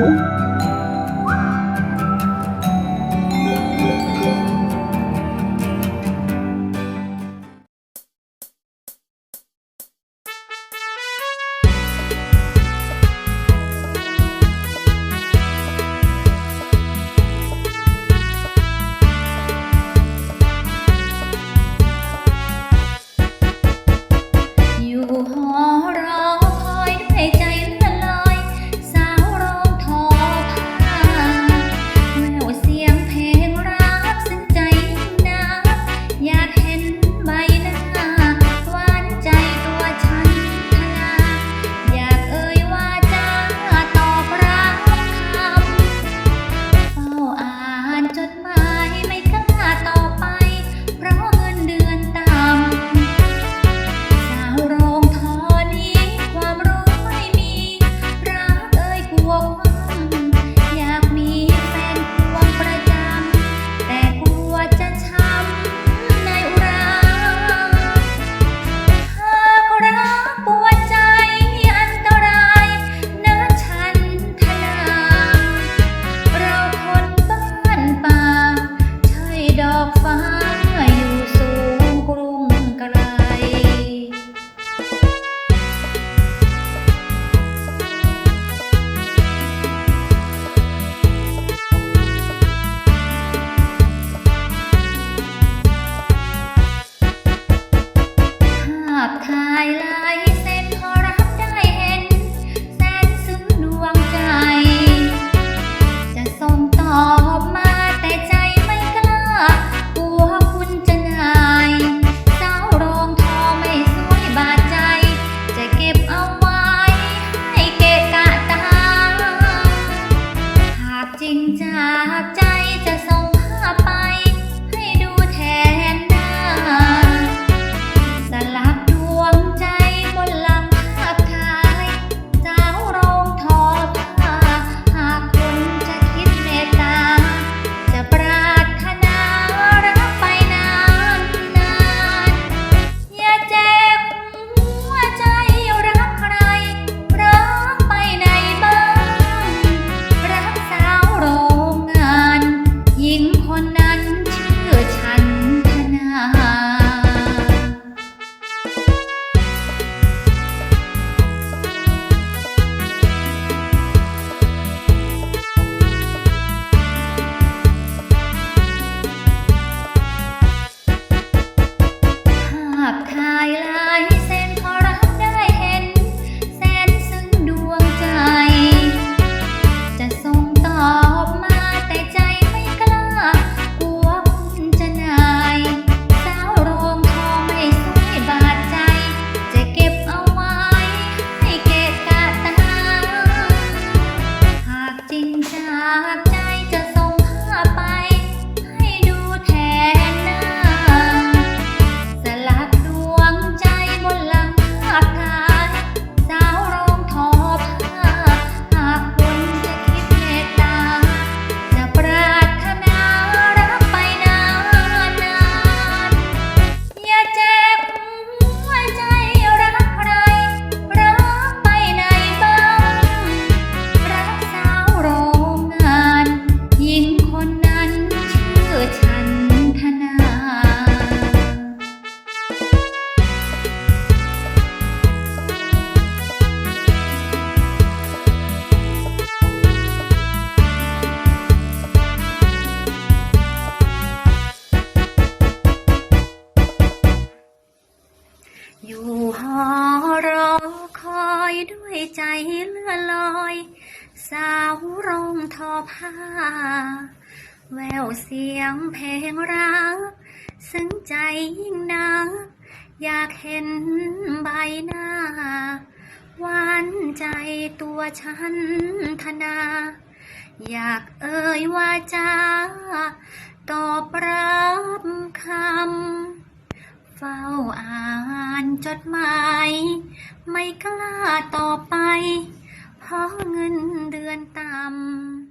you ฟ้าอยู่สูงกรุงไกล ภาพถ่ายลาย Thank you. งทอผ้า แววเสียงเพลงรักซึ้งใจยิ่งนักอยากเห็นใบหน้าหวานใจตัวฉันธนา อยากเอ่ยว่าจ้าตอบรับคำ เฝ้าอ่านจดหมาย ไม่กล้าต่อไป ขอเงินเดือนต่ำ